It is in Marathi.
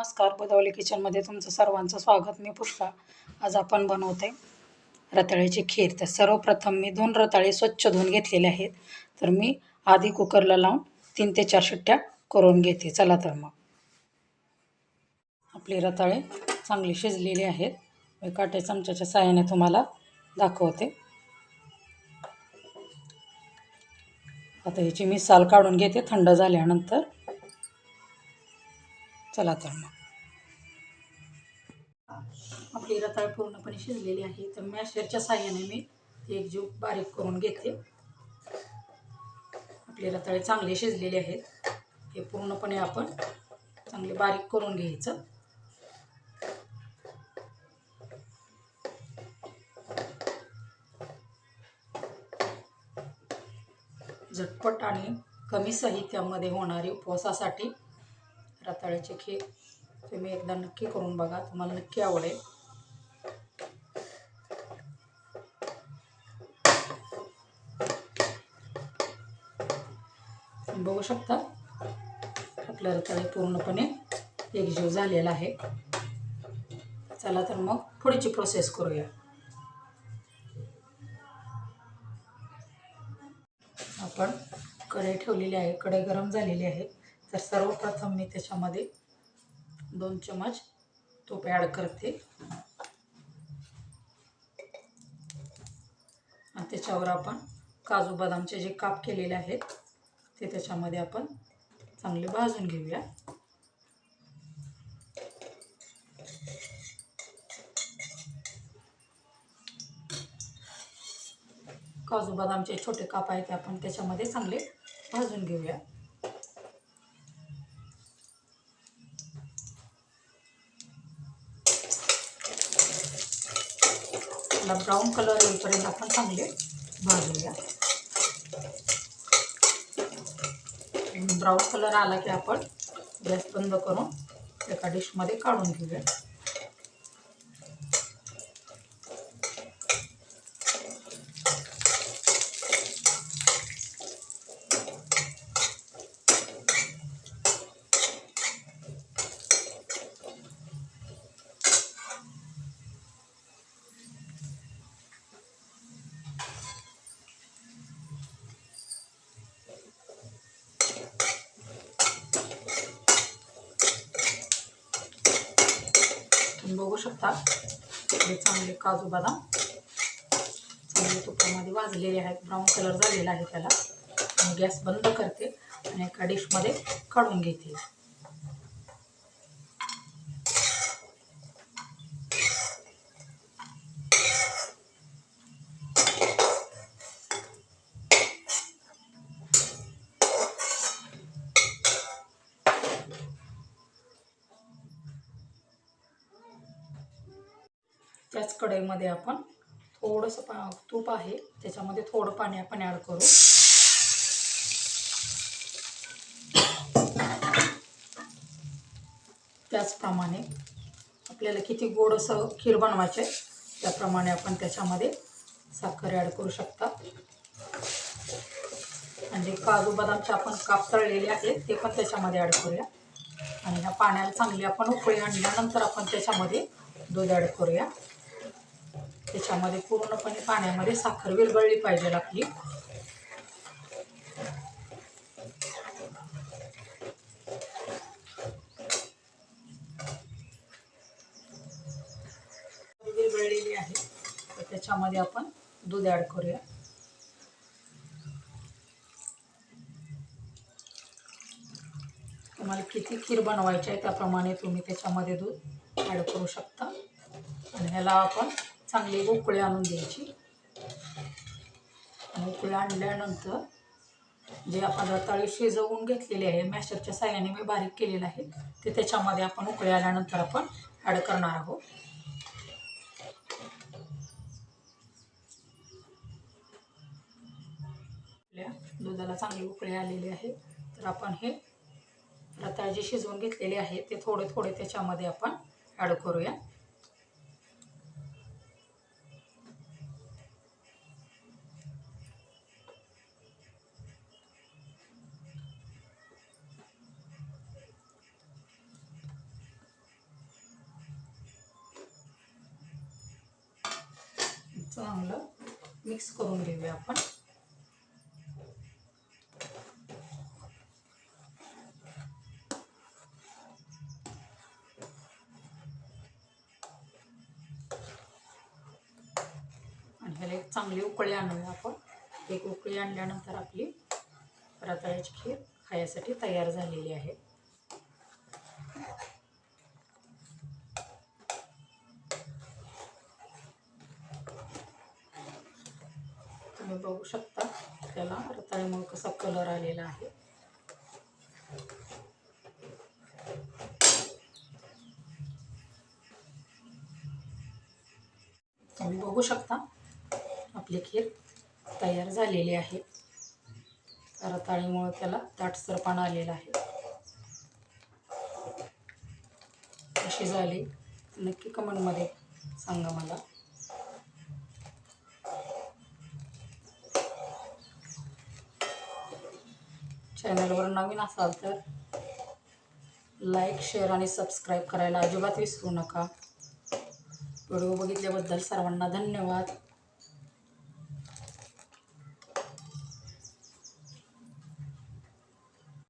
नमस्कार बुधवली किचनमध्ये तुमचं सर्वांचं स्वागत. मी पुष्पा. आज आपण बनवते रताळ्याची खीर. तर सर्वप्रथम मी दोन रताळे स्वच्छ धुवून घेतलेले आहेत. तर मी आधी कुकरला लावून तीन ते चार शिट्ट्या करून घेते. चला तर मग. आपले रताळे चांगले शिजलेले आहेत. मी काटे चमच्याच्या साहाय्याने तुम्हाला दाखवते. आता ह्याची मी साल काढून घेते. थंड झाल्यानंतर चला तर मग. आपली रताळ पूर्णपणे शिजलेली आहे तर मॅशरच्या साह्याने मी ती एक जीव बारीक करून घेते. आपले रताळे चांगले शिजलेले आहेत. हे पूर्णपणे आपण चांगले बारीक करून घ्यायचं. झटपट आणि कमी साहित्यामध्ये होणारी उपवासासाठी रताळ्याची खीर तुम्ही एकदा नक्की करून बघा तुम्हाला नक्की आवडेल. बघू शकता आपलं रताळे पूर्णपणे एकजीव झालेला आहे. चला तर मग पुढची प्रोसेस करूया. आपण कढई ठेवलेली आहे कढई गरम झालेली आहे. तर सर्वप्रथम मी त्याच्यामध्ये दोन चमच तूप ॲड करते. आणि त्याच्यावर आपण काजू बदामचे जे काप केलेले आहेत ते त्याच्यामध्ये आपण चांगले भाजून घेऊया. काजू बदामचे छोटे काप आहेत ते आपण त्याच्यामध्ये चांगले भाजून घेऊया. त्याला ब्राऊन कलर येईपर्यंत आपण चांगले भाजूया. ब्राऊन कलर आला की आपण गॅस बंद करून एका डिशमध्ये काढून घेऊया. शकता हे चांगले काजू बदाम. चांगले तुपामध्ये भाजलेले आहेत. ब्राऊन कलर झालेला आहे त्याला. गॅस बंद करते आणि एका डिशमध्ये काढून घेते. त्याच कढईमध्ये आपण थोडंसं पा तूप आहे त्याच्यामध्ये थोडं पाणी आपण ॲड करू. त्याचप्रमाणे आपल्याला किती गोड असं खीर बनवायचे त्याप्रमाणे आपण त्याच्यामध्ये साखर ॲड करू शकता. म्हणजे काजू बदामचे आपण काप तळलेले आहेत ते पण त्याच्यामध्ये ॲड करूया. आणि ह्या पाण्याला चांगली आपण उकळी आणल्यानंतर आपण त्याच्यामध्ये दूध ॲड करूया. त्याच्यामध्ये पूर्णपणे पाण्यामध्ये साखर विरघळली पाहिजे आपली. विरघळलेली आहे. तर त्याच्यामध्ये आपण दूध ॲड करूया. तुम्हाला किती खीर बनवायची आहे त्याप्रमाणे तुम्ही त्याच्यामध्ये दूध ॲड करू शकता. आणि ह्याला आपण चांगली उकळे आणून द्यायची. आणि आणल्यानंतर जे आपण रताळी शिजवून घेतलेले आहे मॅशरच्या साह्याने मी बारीक केलेलं आहे ते त्याच्यामध्ये आपण उकळे आल्यानंतर आपण ॲड करणार आहोत. आपल्या दुधाला चांगली उकळे आलेली आहे. तर आपण हे रताळे जे शिजवून घेतलेले आहे ते थोडे थोडे त्याच्यामध्ये आपण ॲड करूया. चांगलं मिक्स करून घेऊया आपण. आणि ह्याला एक चांगली उकळी आणूया आपण. एक उकळी आणल्यानंतर आपली रताळ्याची खीर खाण्यासाठी तयार झालेली आहे. बघू शकता त्याला रताळ्यामुळे कसा कलर आलेला आहे. तुम्ही बघू शकता. आपली खीर तयार झालेली आहे. रताळीमुळे त्याला दाटसरपणा आलेला आहे. अशी झाली. नक्की कमेंटमध्ये सांगा मला. चॅनलवर नवीन असाल तर लाईक शेअर आणि सबस्क्राईब करायला अजिबात विसरू नका. व्हिडिओ बघितल्याबद्दल सर्वांना धन्यवाद.